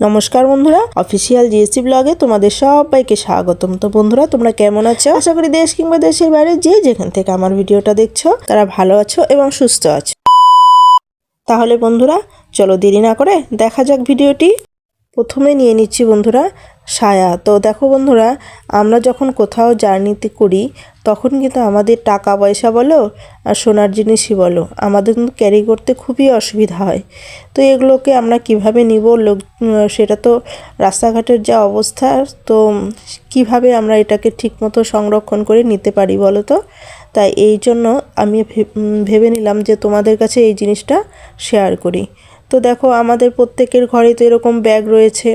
নমস্কার বন্ধুরা official GSC ব্লগে তোমাদের সবাইকে স্বাগতম। তো বন্ধুরা, তোমরা কেমন আছো? আশা করি দেশ কিংবা দেশের বাইরে যে যেখান থেকে আমার ভিডিওটা দেখছ, তারা ভালো আছো এবং সুস্থ আছো। তাহলে বন্ধুরা, চলো দেরি না করে দেখা যাক ভিডিওটি। প্রথমে নিয়ে নিচ্ছি বন্ধুরা সায়া। তো দেখো বন্ধুরা, আমরা যখন কোথাও জার্নিতে করি, তখন কিন্তু আমাদের টাকা পয়সা বলো আর সোনার জিনিসই বলো, আমাদের কিন্তু ক্যারি করতে খুবই অসুবিধা হয়। তো এগুলোকে আমরা কীভাবে নিব, লোক সেটা তো রাস্তাঘাটের যা অবস্থা, তো কীভাবে আমরা এটাকে ঠিকমতো সংরক্ষণ করে নিতে পারি বলো তো? তাই এই জন্য আমি ভেবে নিলাম যে তোমাদের কাছে এই জিনিসটা শেয়ার করি। তো দেখো, আমাদের প্রত্যেকের ঘরে তো এরকম ব্যাগ রয়েছে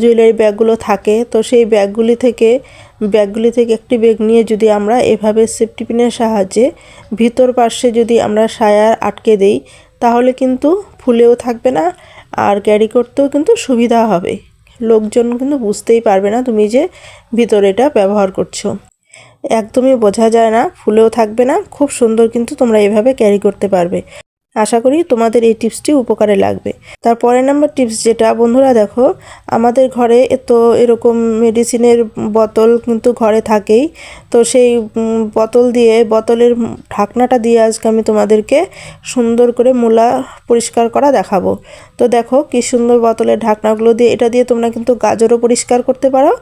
জুয়েলারি ব্যাগগুলো থাকে। তো সেই ব্যাগগুলি থেকে ব্যাগগুলি থেকে একটি ব্যাগ নিয়ে যদি আমরা এভাবে সেফটি পিনের সাহায্যে ভিতর পার্শ্বে যদি আমরা সায়ার আটকে দেই, তাহলে কিন্তু ফুলেও থাকবে না, আর ক্যারি করতেও কিন্তু সুবিধা হবে। লোকজন কিন্তু বুঝতেই পারবে না তুমি যে ভিতরে এটা ব্যবহার করছ। একদমই বোঝা যায় না, ফুলেও থাকবে না, খুব সুন্দর কিন্তু তোমরা এভাবে ক্যারি করতে পারবে। আশা করি তোমাদের এই টিপসটি উপকারে লাগবে। তার পরের নাম্বার টিপস যেটা, বন্ধুরা দেখো, আমাদের ঘরে তো এরকম মেডিসিনের বোতল কিন্তু ঘরে থাকেই। তো সেই বোতল দিয়ে, বোতলের ঢাকনাটা দিয়ে আজকে আমি তোমাদেরকে সুন্দর করে মূলা পরিষ্কার করা দেখাবো। তো দেখো, কি সুন্দর বোতলের ঢাকনাগুলো দিয়ে, এটা দিয়ে তোমরা কিন্তু গাজরও পরিষ্কার করতে পারো,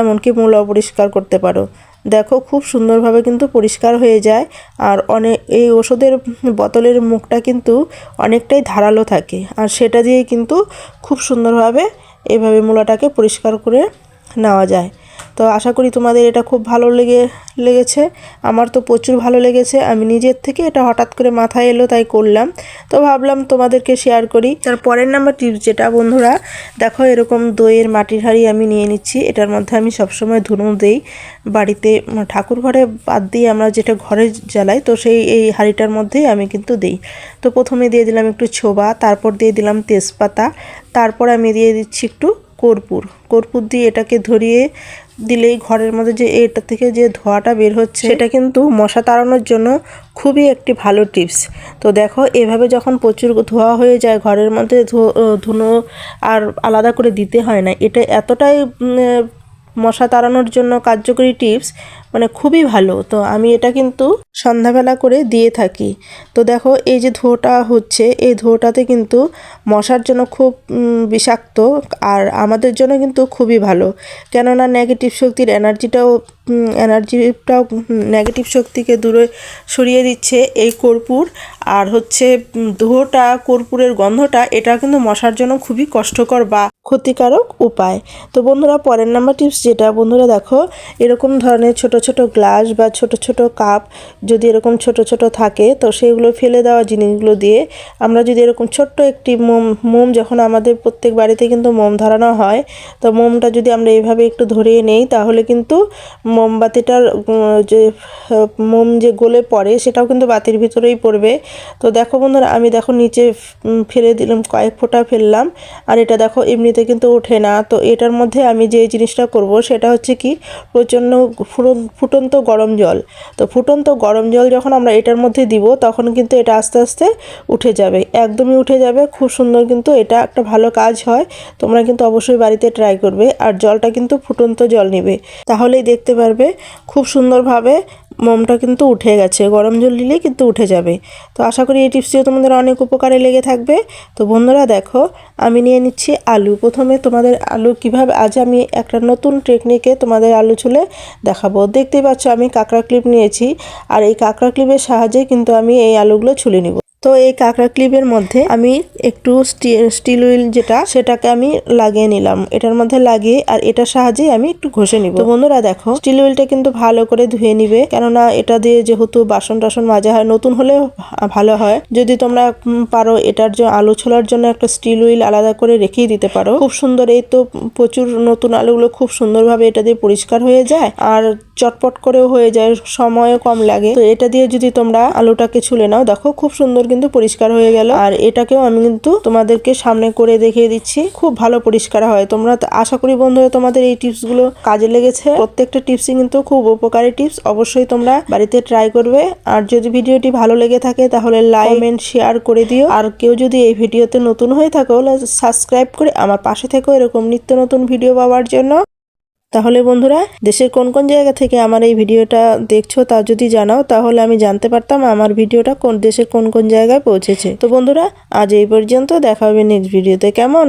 এমনকি মূলাও পরিষ্কার করতে পারো। দেখো খুব সুন্দরভাবে কিন্তু পরিষ্কার হয়ে যায়। আর অনেক এই ওষুধের বোতলের মুখটা কিন্তু অনেকটাই ধারালো থাকে। আর সেটা দিয়ে কিন্তু খুব সুন্দরভাবে এভাবে মূলাটাকে পরিষ্কার করে নেওয়া যায়। তো আশা করি তোমাদের এটা খুব ভালো লেগে, লেগেছে। আমার তো প্রচুর ভালো লেগেছে। আমি নিজের থেকে এটা হঠাৎ করে মাথায় এলো, তাই করলাম। তো ভাবলাম তোমাদেরকে শেয়ার করি। তার পরের নাম্বার টিপস যেটা বন্ধুরা, দেখো এরকম দইয়ের মাটির হাঁড়ি আমি নিয়ে নিচ্ছি। এটার মধ্যে আমি সবসময় ধুনো দেই। বাড়িতে ঠাকুর ঘরে বাদ দিয়ে আমরা যেটা ঘরে জ্বালাই, তো সেই এই হাঁড়িটার মধ্যেই আমি কিন্তু দিই। তো প্রথমে দিয়ে দিলাম একটু ছোবা, তারপর দিয়ে দিলাম তেজপাতা, তারপর আমি দিয়ে দিচ্ছি একটু কর্পূর। কর্পূর দিয়ে এটাকে ধরিয়ে দিলেই ঘরের মধ্যে যে এটা থেকে যে ধোঁয়াটা বের হচ্ছে, সেটা কিন্তু মশা তাড়ানোর জন্য খুবই একটি ভালো টিপস। তো দেখো, এভাবে যখন প্রচুর ধোয়া হয়ে যায়, ঘরের মধ্যে ধুনো আর আলাদা করে দিতে হয় না। এটা এতটাই মশা তাড়ানোর জন্য কার্যকরী টিপস মানে খুবই ভালো। তো আমি এটা কিন্তু সন্ধ্যাবেলা করে দিয়ে থাকি। তো দেখো, এই যে ধোঁটা হচ্ছে, এই ধোঁটাতে কিন্তু মশার জন্য খুব বিষাক্ত আর আমাদের জন্য কিন্তু খুবই ভালো। কেননা নেগেটিভ শক্তির এনার্জিটাও এনার্জিটাও নেগেটিভ শক্তিকে দূরে সরিয়ে দিচ্ছে এই কর্পূর। আর হচ্ছে ধোঁটা, কর্পূরের গন্ধটা, এটা কিন্তু মশার জন্য খুবই কষ্টকর বা ক্ষতিকারক উপায়। তো বন্ধুরা, পরের নাম্বার টিপস যেটা, বন্ধুরা দেখো, এরকম ধরনের ছোট ছোট গ্লাস বা ছোট ছোট কাপ যদি এরকম ছোট ছোট থাকে, তো সেগুলো ফেলে দেওয়া জিনিসগুলো দিয়ে আমরা যদি এরকম ছোট্ট একটি মোম মোম যখন আমাদের প্রত্যেক বাড়িতে কিন্তু মোম ধরানো হয়, তো মোমটা যদি আমরা এইভাবে একটু ধরিয়ে নেই, তাহলে কিন্তু মোমবাতিটার যে, মোম যে গলে পড়ে সেটাও কিন্তু বাতির ভিতরেই পড়বে। তো দেখো বন্ধুরা, আমি দেখো নিচে ফেলে দিলাম, কয়েক ফোঁটা ফেললাম, আর এটা দেখো এমনিতে কিন্তু ওঠে না। তো এটার মধ্যে আমি যে জিনিসটা করব, সেটা হচ্ছে কি, প্রচণ্ড ফুরন- ফুটন্ত গরম জল। তো ফুটন্ত গরম জল যখন আমরা এটার মধ্যে দিব, তখন কিন্তু এটা আস্তে আস্তে উঠে যাবে। একদমই উঠে যাবে। খুব সুন্দর কিন্তু এটা একটা ভালো কাজ হয়। তোমরা কিন্তু অবশ্যই বাড়িতে ট্রাই করবে। আর জলটা কিন্তু ফুটন্ত জল নেবে। তাহলেই দেখতে পারবে খুব সুন্দরভাবে মোমটা কিন্তু উঠে গেছে। গরম জল দিলেই কিন্তু উঠে যাবে। তো আশা করি এই টিপসটিও তোমাদের অনেক উপকারে লেগে থাকবে। তো বন্ধুরা দেখো, আমি নিয়ে নিচ্ছি আলু। প্রথমে তোমাদের আলু কীভাবে, আজ আমি একটা নতুন টেকনিকে তোমাদের আলু ছুলে দেখাবো। দেখতেই পাচ্ছ আমি কাঁকড়া ক্লিপ নিয়েছি। আর এই কাঁকড়া ক্লিপের সাহায্যে কিন্তু আমি এই আলুগুলো ছুলে নিব। তো এই কাঁকড়া ক্লিপের মধ্যে আমি একটু স্টিল উইল যেটা, সেটাকে আমি লাগিয়ে নিলাম। এটার মধ্যে লাগিয়ে আর এটার সাহায্যে আমি একটু ঘষে নিব। তো বন্ধুরা দেখো, স্টিল উইলটা কিন্তু ভালো করে ধুয়ে নিবে। কেননা এটা দিয়ে যেহেতু বাসন টাসন মাজা হয়, নতুন হলে ভালো হয়। যদি তোমরা পারো এটার জন্য আলু ছোলার জন্য একটা স্টিল উইল আলাদা করে রেখেই দিতে পারো। খুব সুন্দর এই তো প্রচুর নতুন আলুগুলো খুব সুন্দরভাবে এটা দিয়ে পরিষ্কার হয়ে যায় আর চটপট করেও হয়ে যায়, সময়ও কম লাগে। তো এটা দিয়ে যদি তোমরা আলুটাকে ছুলে নাও, দেখো খুব সুন্দর কিন্তু পরিষ্কার হয়ে গেল। আর এটাকেও আমি কিন্তু তোমাদেরকে সামনে করে দেখিয়ে দিচ্ছি। খুব ভালো পরিষ্কার হয়। তোমরা তো আশা করি বন্ধুরা তোমাদের এই টিপসগুলো কাজে লেগেছে। প্রত্যেকটা টিপসই কিন্তু খুব উপকারী টিপস অবশ্যই তোমরা বাড়িতে ট্রাই করবে। আর যদি ভিডিওটি ভালো লেগে থাকে তাহলে লাইক কমেন্ট শেয়ার করে দিও। আর কেউ যদি এই ভিডিওতে নতুন হয়ে থাকো সাবস্ক্রাইব করে আমার পাশে থেকো। এরকম নিত্য নতুন ভিডিও পাওয়ার জন্য। তাহলে বন্ধুরা, দেশের কোন কোন জায়গা থেকে আমার এই ভিডিওটা দেখছ তা যদি জানাও, তাহলে আমি জানতে পারতাম আমার ভিডিওটা কোন দেশের কোন কোন জায়গায় পৌঁছেছে। তো বন্ধুরা, আজ এই পর্যন্ত দেখা হবে নেক্সট ভিডিওতে কেমন?